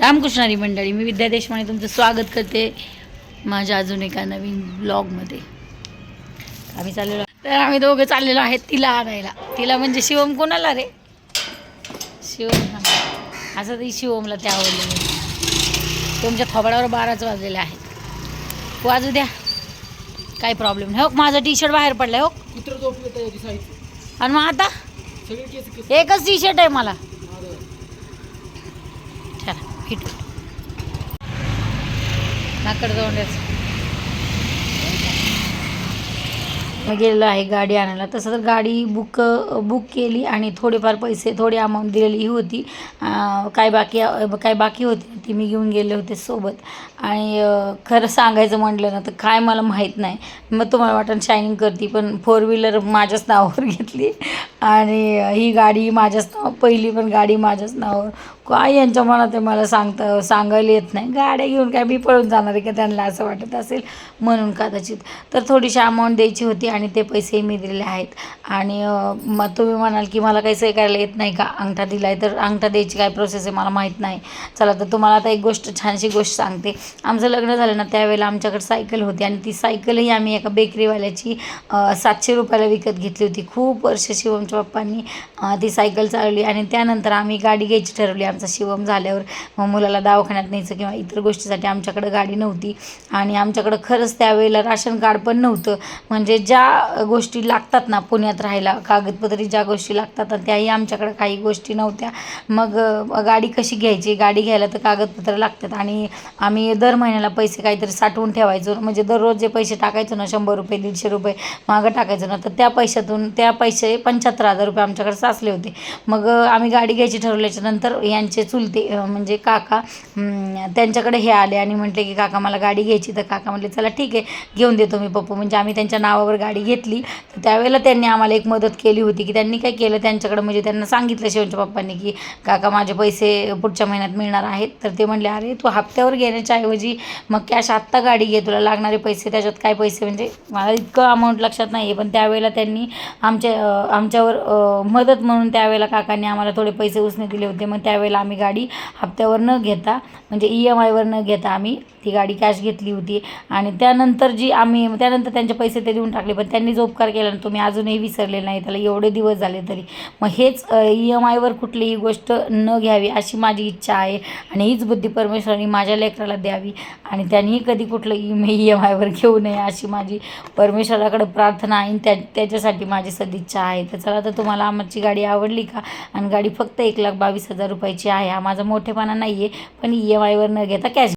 रामकृष्णारी मंडळी मी विद्या देशपांडे तुमचं स्वागत करते माझ्या अजून एका नवीन ब्लॉगमध्ये. आम्ही चाललेलो तर आम्ही दोघं चाललेलो आहेत तिला आणायला. तिला म्हणजे शिवम कोणाला रे? शिवम हा. असं ती शिवमला ते आवडले तुमच्या थोबाडावर बाराच वाजलेले आहेत. वाजू द्या. काही प्रॉब्लेम नाही. हो माझं टी शर्ट बाहेर पडलाय हो. आणि मग आता? एकच टी शर्ट आहे मला. चला फिट मी गेलेलो आहे गाडी आणायला. तसं तर गाडी बुक बुक केली आणि थोडेफार पैसे थोडी अमाऊंट दिलेली होती. काय बाकी काय बाकी होती ती मी घेऊन गेले होते सोबत. आणि खरं सांगायचं म्हटलं ना तर काय मला माहीत नाही. मग तुम्हाला वाटण शायनिंग करते पण फोर व्हीलर माझ्याच नावावर घेतली. आणि ही गाडी माझ्याच नाव पहिली पण गाडी माझ्याच नावावर काय यांच्या मनात आहे? मला सांगता सांगायला येत नाही. गाड्या घेऊन काय मी पळून जाणार आहे का त्यांना असं वाटत असेल? म्हणून कदाचित. तर थोडीशी अमाऊंट द्यायची होती आणि ते पैसेही मी दिलेले आहेत. आणि मग तुम्ही म्हणाल की मला काही सही करायला येत नाही का? अंगठा दिला आहे तर अंगठा द्यायची काय प्रोसेस आहे? मला माहीत नाही. चला तर तुम्हाला आता एक गोष्ट छानशी गोष्ट सांगते. आमचं लग्न झालं ना त्यावेळेला आमच्याकडे सायकल होती. आणि ती सायकलही आम्ही एका बेकरीवाल्याची सातशे रुपयाला विकत घेतली होती. खूप वर्ष शिवमच्या पप्पांनी ती सायकल चालवली. आणि त्यानंतर आम्ही गाडी घ्यायची ठरवली आमची. शिवम झाल्यावर मग मुलाला दवाखान्यात न्यायचं किंवा इतर गोष्टीसाठी आमच्याकडं गाडी नव्हती. आणि आमच्याकडं खरंच त्यावेळेला राशन कार्ड पण नव्हतं. म्हणजे ज्या गोष्टी लागतात ना पुण्यात राहायला कागदपत्री ज्या गोष्टी लागतात त्याही आमच्याकडं काही गोष्टी नव्हत्या. मग गाडी कशी घ्यायची? गाडी घ्यायला तर कागदपत्र लागतात आणि आम्ही दर महिन्याला पैसे काहीतरी साठवून ठेवायचो. म्हणजे दररोज जे पैसे टाकायचो ना शंभर रुपये दीडशे रुपये मागं टाकायचो ना तर त्या पैशातून त्या पैसे पंच्याहत्तर हजार रुपये आमच्याकडे साचले होते. मग आम्ही गाडी घ्यायची ठरवल्याच्या नंतर त्यांचे चुलते म्हणजे काका त्यांच्याकडे हे आले आणि म्हटले की काका मला गाडी घ्यायची. तर काका म्हटले चला ठीक आहे घेऊन देतो मी पप्पू. म्हणजे आम्ही त्यांच्या नावावर गाडी घेतली. तर त्यावेळेला त्यांनी आम्हाला एक मदत केली होती की त्यांनी काय केलं त्यांच्याकडे म्हणजे त्यांना सांगितलं शिवच्या पप्पांनी की काका माझे पैसे पुढच्या महिन्यात मिळणार आहेत. तर ते म्हणले अरे तू हप्त्यावर घेण्याच्या ऐवजी मग कॅश आत्ता गाडी घे तुला लागणारे पैसे त्याच्यात काय पैसे? म्हणजे मला इतकं अमाऊंट लक्षात नाही आहे पण त्यावेळेला त्यांनी आमच्या आमच्यावर मदत म्हणून त्यावेळेला काकांनी आम्हाला थोडे पैसे उसने दिले होते. मग त्यावेळेला आम्ही गाडी हप्त्यावर न घेता म्हणजे ई एम आयवर न घेता आम्ही ती गाडी कॅश घेतली होती. आणि त्यानंतर जी आम्ही त्यानंतर त्यांचे पैसे ते देऊन टाकले पण त्यांनी जो उपकार केला ना तुम्ही अजूनही विसरले नाही त्याला एवढे दिवस झाले तरी. मग हेच ई एम आयवर कुठलीही गोष्ट न घ्यावी अशी माझी इच्छा आहे आणि हीच बुद्धी परमेश्वरांनी माझ्या लेकराला द्यावी आणि त्यांनीही कधी कुठलं ई ई एम आयवर घेऊ नये अशी माझी परमेश्वराकडे प्रार्थना आहे त्या त्याच्यासाठी माझी सदिच्छा आहे. तर चला तर तुम्हाला आमची गाडी आवडली का? आणि गाडी फक्त एक लाख बावीस हजार रुपयाची आहे हा माझा मोठेपणा नाही आहे पण ई एम आयवर न घेता कॅश